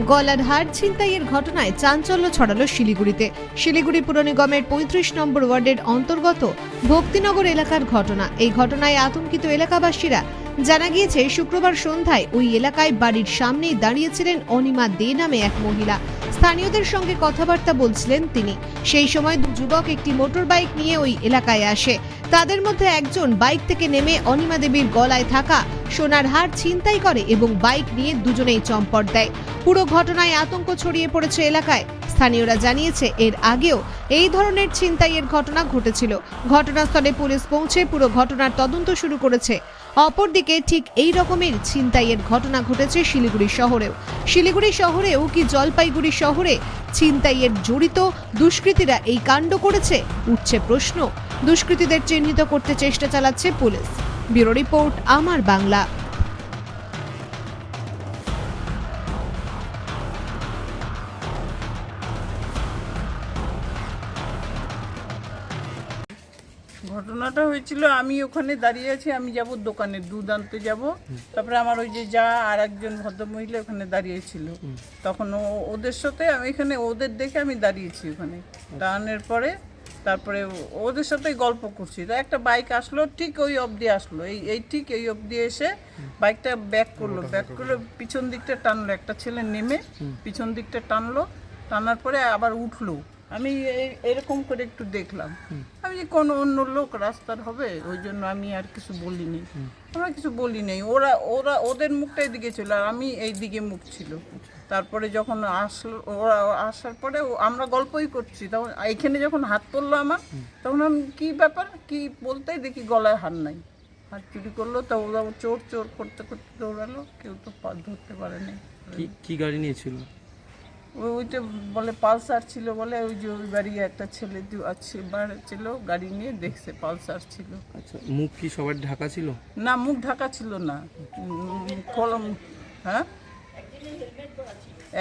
গলার হার ছিনতাইয়ের ঘটনায় চাঞ্চল্য ছড়ালো শিলিগুড়িতে। শিলিগুড়ি পুর নিগমের পঁয়ত্রিশ নম্বর ওয়ার্ডের অন্তর্গত ভক্তিনগর এলাকার ঘটনা। এই ঘটনায় আতঙ্কিত এলাকাবাসীরা জানা গিয়েছে, শুক্রবার সন্ধ্যায় ওই এলাকায় বাড়ির সামনেই দাঁড়িয়েছিলেন অনিমা দে নামে এক মহিলা। স্থানীয়দের সঙ্গে কথাবার্তা বলছিলেন তিনি। সেই সময় দু যুবক একটি মোটর বাইক নিয়ে ওই এলাকায় আসে। তাদের মধ্যে একজন বাইক থেকে নেমে অনিমা দেবীর গলায় থাকা সোনার হার ছিনতাই করে এবং বাইক নিয়ে দুজনেই চম্পট দেয়। পুরো ঘটনায় আতঙ্ক ছড়িয়ে পড়েছে এলাকায়। স্থানীয়রা জানিয়েছে, এর আগেও এই ধরনের ছিনতাইয়ের ঘটনা ঘটেছিল। ঘটনাস্থলে পুলিশ পৌঁছে পুরো ঘটনার তদন্ত শুরু করেছে। অপরদিকে ঠিক এই রকমের ছিনতাইয়ের ঘটনা ঘটেছে শিলিগুড়ি শহরেও। শিলিগুড়ি শহরেও কি জলপাইগুড়ি শহরে ছিনতাইয়ের জড়িত দুষ্কৃতীরা এই কাণ্ড করেছে? উঠছে প্রশ্ন। দুষ্কৃতীদের চিহ্নিত করতে চেষ্টা চালাচ্ছে পুলিশ। ব্যুরো রিপোর্ট আমার বাংলা। ঘটনাটা হয়েছিল আমি ওখানে দাঁড়িয়ে আছি আমি যাব দোকানে দুধ আনতে যাব তারপরে আমার ওই যে যা আর একজন ভদ্রমহিলা ওখানে দাঁড়িয়েছিল তখন ও ওদের সাথে আমি এখানে ওদের দেখে আমি দাঁড়িয়েছি ওখানে। দাঁড়ানোর পরে তারপরে ওদের সাথে গল্প করছি। তা একটা বাইক আসলো ঠিক ওই অবধি আসলো। এই এই ঠিক এই অবধি এসে বাইকটা ব্যাক করল। ব্যাক করল। পিছন দিকটা টানলো। একটা ছেলে নেমে পিছন দিকটা টানলো। টানার পরে আবার উঠল। আমি এই- এরকম করে একটু দেখলাম। আমি যে কোনো অন্য লোক রাস্তার হবে ওই জন্য আমি আর কিছু বলিনি। আমরা কিছু বলি নাই ওরা ওরা ওদের মুখটা এদিকে ছিল আর আমি এই দিকে মুখ ছিল। তারপরে যখন আসলো ওরা আসার পরে আমরা গল্পই করছি। তখন এখানে যখন হাত পড়ল আমার তখন আমি কি ব্যাপার? কি বলতেই দেখি গলায় হার নাই। হাত চুরি করল তা ওরা চোর চোর করতে করতে দৌড়ালো কেউ তো ধরতে পারেনি কি কি গাড়ি নিয়েছিল? ওই ওইটা বলে পালসার ছিল বলে ওই যে ওই বাড়ি একটা ছেলে আছে ছিল গাড়ি নিয়ে দেখছে পালসার ছিল। আচ্ছা মুখ কি সবার ঢাকা ছিল? না মুখ ঢাকা ছিল না। কলম হ্যাঁ?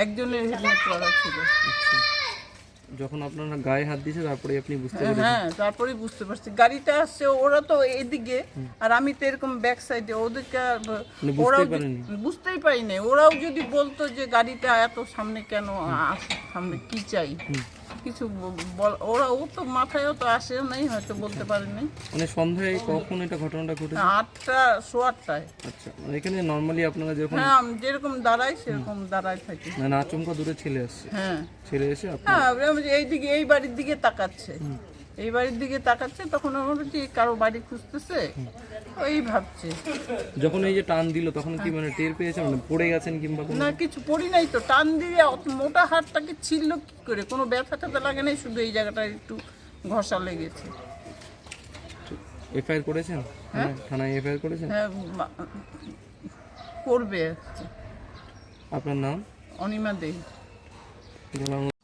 একজনের হেলমেট পরা ছিল। আচ্ছা। যখন আপনারা গায়ে হাত দিয়েছে তারপরে আপনি বুঝতে পারছেন। হ্যাঁ তারপরে বুঝতে পারছি। গাড়িটা আসছে ওরা তো এদিকে আর আমি তো এরকম ব্যাক সাইডে ওদেরকে মানে বুঝতেই পারি পারিনি। ওরাও যদি বলতো যে গাড়িটা এত সামনে কেন আসে সামনে কি চাই? কিছু বল ওরা ও তো মাথায়ও তো আসে নাই হয়তো বলতে পারেনি। মানে সন্ধ্যায় কখন এটা ঘটনাটা ঘটে আটটা শো আটটায়। আচ্ছা মানে এখানে নর্মালি আপনারা যখন হ্যাঁ আমি যেরকম দাঁড়াই সেরকম দাঁড়ায় থাকি। মানে আচমকা দূরে ছেলে আসছে। হ্যাঁ। ছেলে এসে আপনার হ্যাঁ আমি যে এই দিকে এই বাড়ির দিকে তাকাচ্ছে। এই বাড়ির দিকে তাকাচ্ছে তখন আমার কি কারও বাড়ি খুঁজতেছে ওই ভাবছে। যখন এই যে টান দিল তখন কি মানে টের পেয়েছে মানে পড়ে গেছেন কিংবা না কিছু পড়ি নাই তো টান দিয়ে অত মোটা হাড়টাকে ছিল কি করে? কোনো ব্যথা ট্যাথা লাগে নাই শুধু এই জায়গাটা একটু ঘষা লেগেছে। এফআইআর করেছেন? হ্যাঁ। থানায় এফআইআর করেছেন? হ্যাঁ করবে আপনার নাম? অনিমা দে বলার